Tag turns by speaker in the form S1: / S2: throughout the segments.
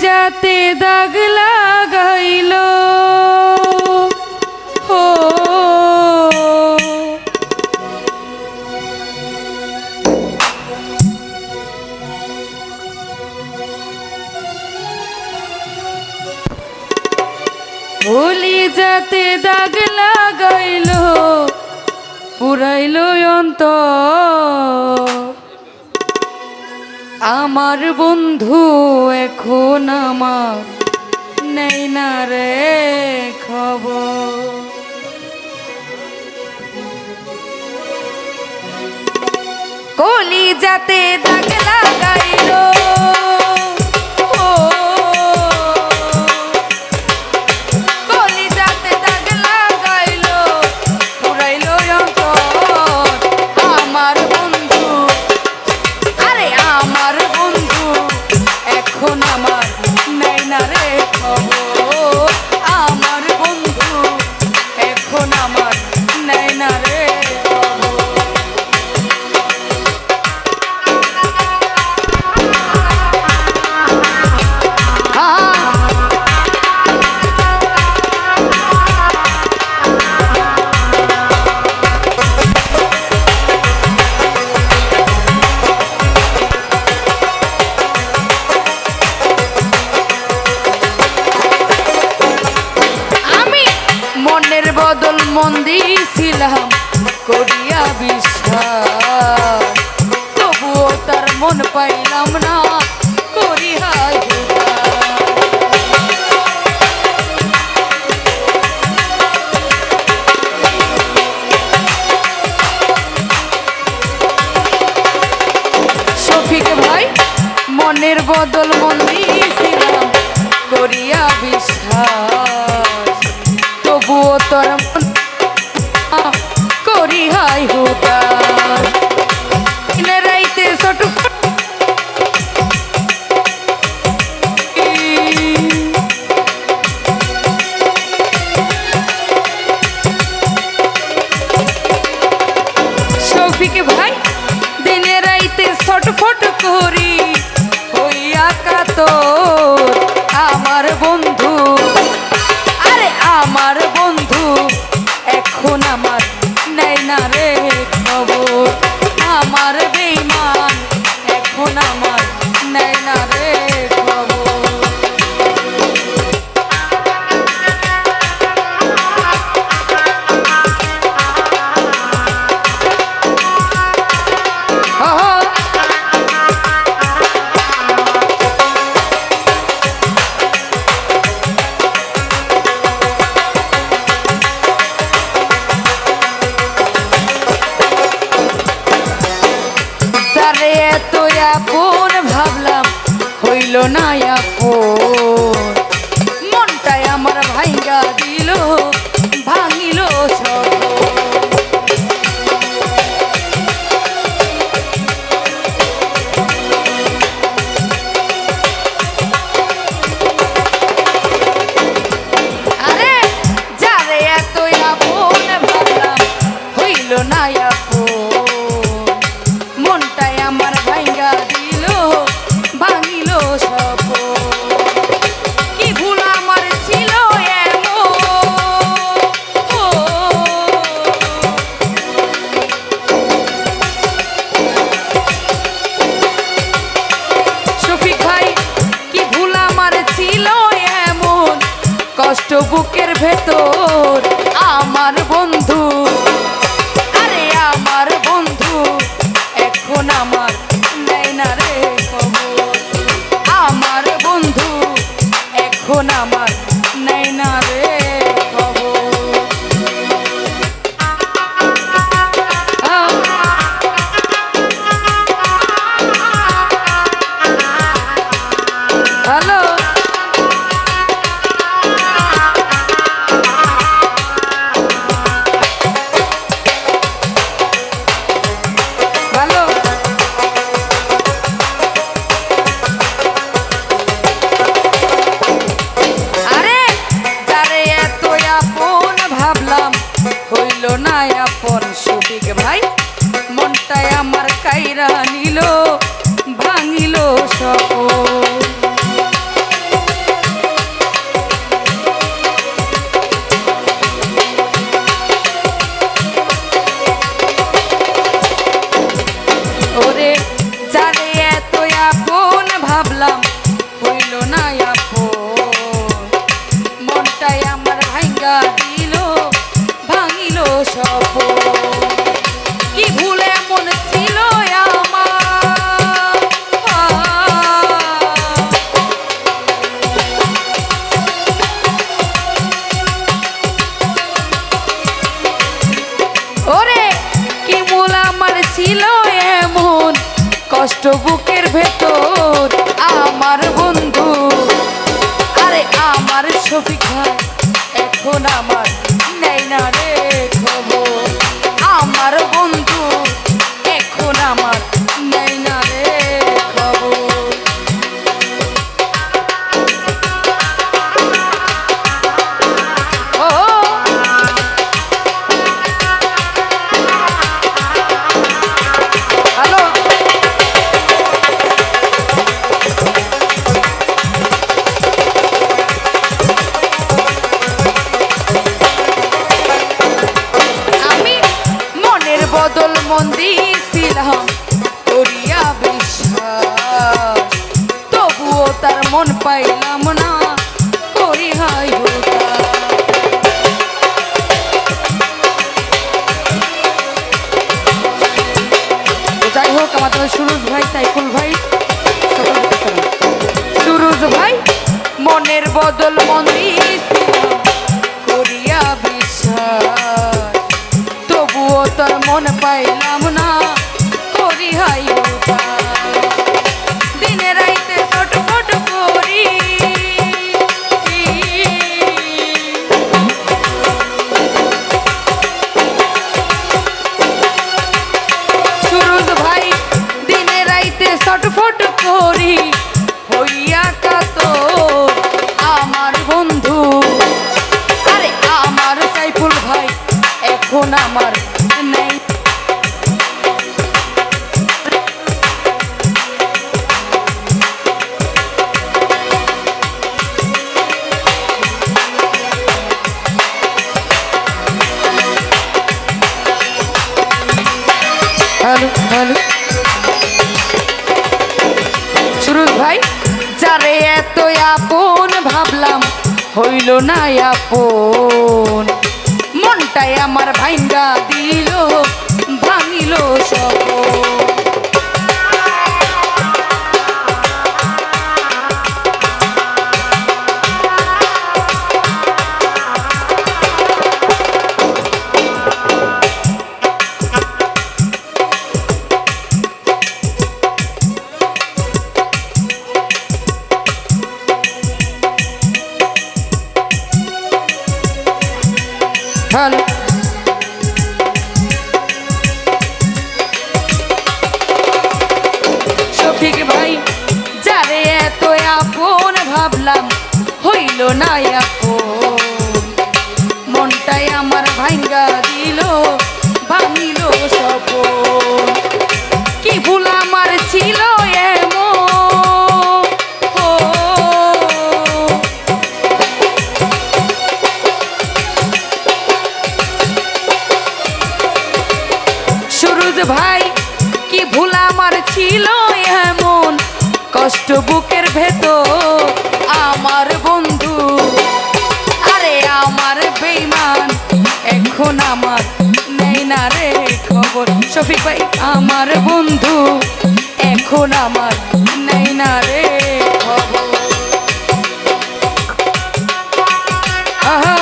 S1: যাতে দাগ লাগাইল। ও। বলি যাতে দাগ লাগাইল পুরাইল অন্ত আমার বন্ধু এখন আমার নেই না রে খবর। কলি যাতে দাগ লাগাইল। দিয়েছিলাম করিয়া বিশ্বাস। তবুও তার মন পাইলাম না, করিয়া শফিক ভাই, মনের বদল মন দিয়েছিলাম, করিয়া বিশ্বাস। হইয়া হইল না আপন মনটাই আমার ভাঙ্গা দিল ভাঙিল সব মনটাই আমার বুকের ভেতর আমার বন্ধু। আরে আমার বন্ধু এখন আমার ছিল না এখন সুবিক ভাই? কষ্ট মন পাইলাম না যাই হোক আমাদের সুরজ ভাই, সাইফুল ভাই সুরজ ভাই, মনের বদল মন দিয়েছিলাম করিয়া বিশ্বাস তবুও তোর মন পাইলাম না, করি হাই আমার বন্ধু। আরে আমার সাইফুল ভাই এখন আমার নেই। Hello hello. সুরজ ভাই যারে এত আপন ভাবলাম হইল না আপন। মনটাই আমার ভাইঙ্গা দিল ভাঙিল সব হইল না আপন মনটাই আমার ভাঙ্গা দিল, ভাঙিল সপন কি ভুল আমার ছিল ভাই, কি ভুল আমার ছিল এমন? কষ্ট বুকের ভেতর আমার বন্ধু আরে আমার বেইমান, এখন আমার নেই না রে খবর। শফিক ভাই, আমার বন্ধু, এখন আমার নেই না রে খবর। আহা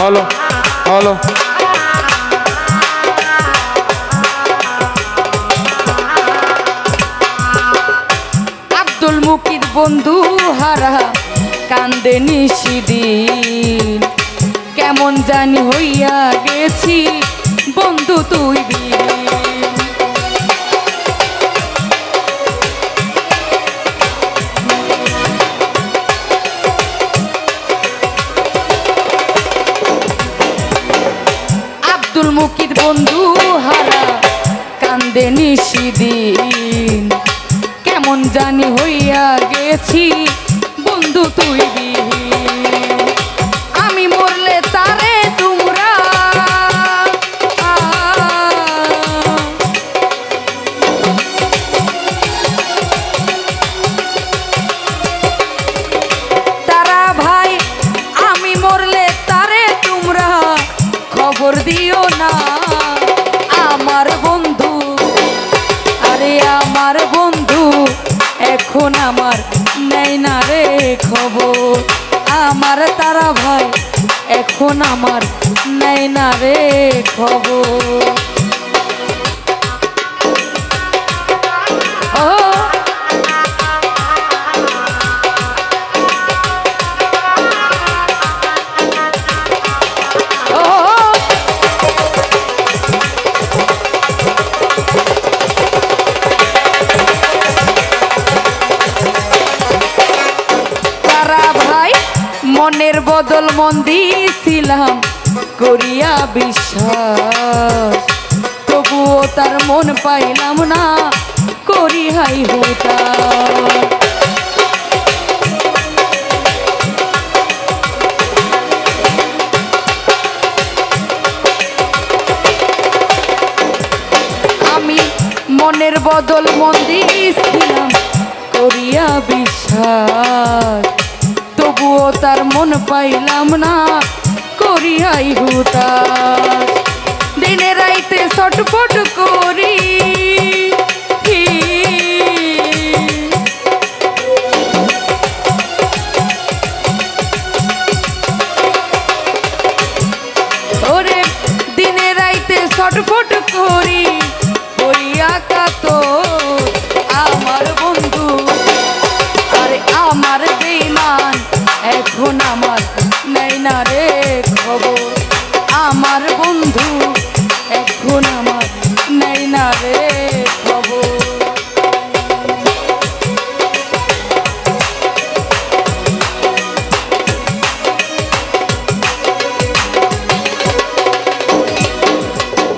S1: হ্যালো
S2: হ্যালো
S1: আব্দুল মুকির বন্ধু হারা, কান্দে নিশিদিন কেমন জানি হইয়া গেছি, বন্ধু তুই বিলীন। নিশি দিন। কেমন জানি হইয়া গেছি, বন্ধু তুই আমি মরলে তারে তোমরা তারা ভাই, আমি মরলে তারে তোমরা খবর দিও না। আমার আরে আমার বন্ধু, এখন আমার নেই না রে খবর। আমার তারা ভাই, এখন আমার নেই না রে খবর। বদল মন দিয়েছিলাম করিয়া বিশ্বাস। তবুও তার মন পাইলাম না, করি হোতা। আমি মনের বদল মন দিয়েছিলাম করিয়া বিশ্বাস। তবুও তার মন পাইলাম না করিয়াই হুতা দিনে রাইতে ছটফট করি।